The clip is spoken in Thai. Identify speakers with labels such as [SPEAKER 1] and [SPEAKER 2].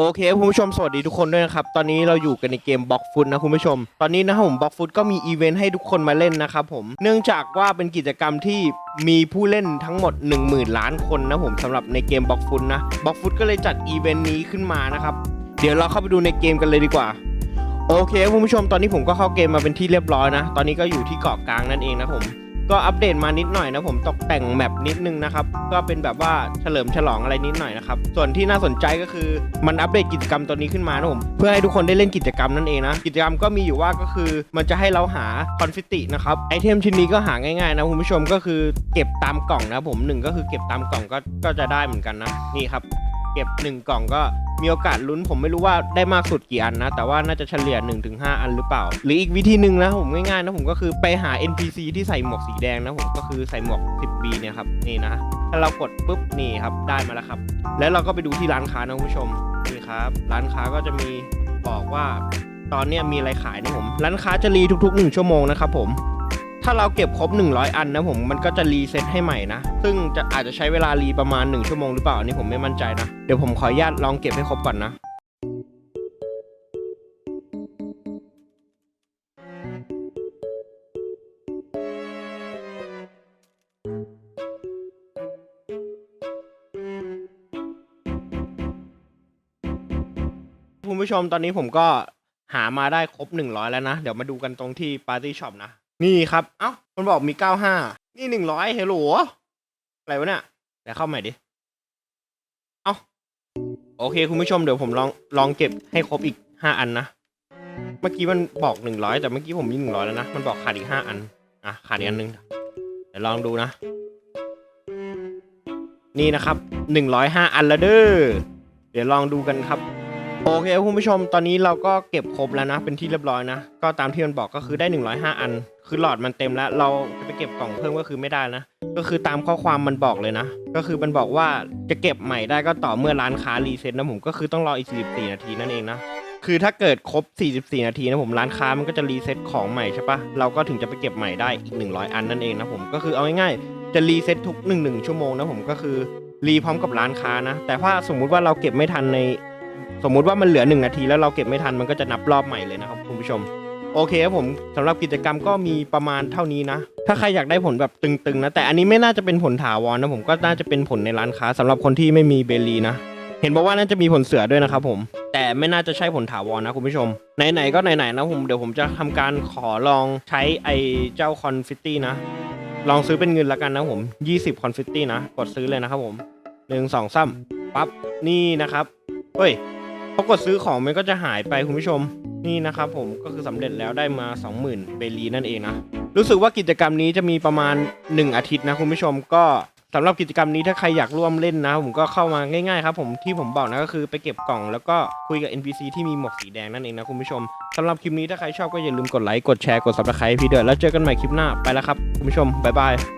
[SPEAKER 1] โอเคคุณผู้ชมสวัสดีทุกคนด้วยนะครับ ตอนนี้เราอยู่กันในเกมบล็อกฟุตนะคุณผู้ชม ตอนนี้นะครับผมบล็อกฟุตก็มีอีเวนต์ให้ทุกคนมาเล่นนะครับผมเนื่องจากว่าเป็นกิจกรรมที่มีผู้เล่นทั้งหมด 1 0,000 ล้านคนนะผมสำหรับในเกมบล็อกฟุตนะบล็อกฟุตก็เลยจัดอีเวนต์นี้ขึ้นมานะครับเดี๋ยวเราเข้าไปดูในเกมกันเลยดีกว่า โอเคคุณผู้ชมตอนนี้ผมก็เข้าเกมมาเป็นที่เรียบร้อยนะ ตอนนี้ก็อยู่ที่เกาะกลางนั่นเองนะผม ก็อัปเดตมานิดหน่อยนะผมตกแต่งแมปนิดนึงนะครับ ก็เป็นแบบว่าเฉลิมฉลองอะไรนิดหน่อยนะครับ ส่วนที่น่าสนใจก็คือมันอัปเดตกิจกรรมตัวนี้ขึ้นมานะผมเพื่อให้ทุกคนได้เล่นกิจกรรมนั่นเองนะ กิจกรรมก็มีอยู่ว่าก็คือมันจะให้เราหาคอนฟิตินะครับไอเทมชิ้นนี้ก็หาง่ายๆนะคุณผู้ชมก็คือเก็บตามกล่องนะผมหนึ่งก็คือเก็บตามกล่องก็ก็จะได้เหมือนกันนะนี่ครับเก็บ 1 กล่องก็ มีโอกาสลุ้นผมไม่รู้ว่าได้มากสุดกี่อันนะ แต่ว่าน่าจะเฉลี่ย 1-5 อันหรือเปล่า หรืออีกวิธีหนึ่งนะผมง่ายๆนะผมก็คือไปหา NPC ที่ใส่หมวกสีแดงนะผมก็คือใส่หมวก 10B เนี่ยครับนี่นะถ้าเรากดปุ๊บนี่ครับได้มาแล้วครับ แล้วเราก็ไปดูที่ร้านค้านะคุณผู้ชมนี่ครับร้านค้าก็จะมีบอกว่าตอนนี้มีอะไรขายนะผมร้านค้าจะรีทุกๆ 1 ชั่วโมงนะครับผม ถ้าเราเก็บครบ 100 อันนะผมมันก็จะรีเซ็ตให้ใหม่นะ ซึ่งจะอาจจะใช้เวลารีประมาณ 1 ชั่วโมงหรือเปล่าอันนี้ผมไม่มั่นใจนะ เดี๋ยวผมขออนุญาตลองเก็บให้ครบก่อนนะคุณผู้ชมตอนนี้ผมก็หามาได้ครบ 100 แล้วนะ เดี๋ยวมาดูกันตรงที่ปาร์ตี้ช็อปนะ นี่ครับ เอ้า มันบอกมี95นี่100เฮลโหลอะไรวะเนี่ยเดี๋ยวเข้าใหม่ดิ เอ้า โอเค คุณผู้ชมเดี๋ยวผมลองลองเก็บให้ครบอีก5อันนะ เมื่อกี้มันบอก100แต่เมื่อกี้ผมมี100แล้วนะ มันบอกขาดอีก5อัน อะ ขาดอีกอันนึง เดี๋ยวลองดูนะ นี่นะครับ105อันแล้วเด้อ เดี๋ยวลองดูกันครับโอเคคุณผู้ชมตอนนี้เราก็เก็บครบแล้วนะ เป็นที่เรียบร้อยนะ ก็ตามที่มันบอกก็คือได้ 105 อัน คือหลอดมันเต็มแล้ว เราจะไปเก็บกล่องเพิ่มก็คือไม่ได้นะ ก็คือตามข้อความมันบอกเลยนะ ก็คือมันบอกว่าจะเก็บใหม่ได้ก็ต่อเมื่อร้านค้ารีเซ็ตนะผมก็คือต้องรออีก 44 นาทีนั่นเองนะ คือถ้าเกิดครบ 44 นาทีนะผมร้านค้ามันก็จะรีเซ็ตของใหม่ใช่ปะเราก็ถึงจะไปเก็บใหม่ได้อีก 100 อันนั่นเองนะผมก็คือเอาง่ายๆจะรีเซ็ตทุก1 1ชั่วโมงนะผมก็คือรีพร้อมกับร้านค้านะ แต่ถ้าสมมุติว่าเราเก็บไม่ทันใน สมมุติว่ามันเหลือ 1 นาทีแล้วเราเก็บไม่ทันมันก็จะนับรอบใหม่เลยนะครับคุณผู้ชม โอเคครับผมสำหรับกิจกรรมก็มีประมาณเท่านี้นะ ถ้าใครอยากได้ผลแบบตึงๆนะ แต่อันนี้ไม่น่าจะเป็นผลถาวรนะผมก็น่าจะเป็นผลในร้านค้าสำหรับคนที่ไม่มีเบลีนะ เห็นบอกว่าน่าจะมีผลเสือด้วยนะครับผม แต่ไม่น่าจะใช่ผลถาวรนะคุณผู้ชม ไหนๆก็ไหนๆนะผมเดี๋ยวผมจะทำการขอลองใช้ไอเจ้าคอนฟิตตี้นะ ลองซื้อเป็นเงินละกันนะผม 20 คอนฟิตตี้นะ กดซื้อเลยนะครับผมหนึ่งสองสามปั๊บนี่นะครับเฮ้ยพอกดซื้อของมันก็จะหายไปคุณผู้ชม นี่นะครับผมก็คือสำเร็จแล้วได้มา 20,000 เบลีนั่นเองนะ รู้สึกว่ากิจกรรมนี้จะมีประมาณ 1 อาทิตย์นะคุณผู้ชมก็สำหรับกิจกรรมนี้ถ้าใครอยากร่วมเล่นนะ ผมก็เข้ามาง่ายๆครับผมที่ผมบอกนะก็คือไปเก็บกล่องแล้วก็คุยกับ NPC ที่มีหมวกสีแดงนั่นเองนะคุณผู้ชมสำหรับคลิปนี้ถ้าใครชอบก็อย่าลืมกดไลค์กดแชร์กด subscribe พี่เด้วยแล้วเจอกันใหม่คลิปหน้าไปแล้วครับคุณผู้ชมบ๊ายบาย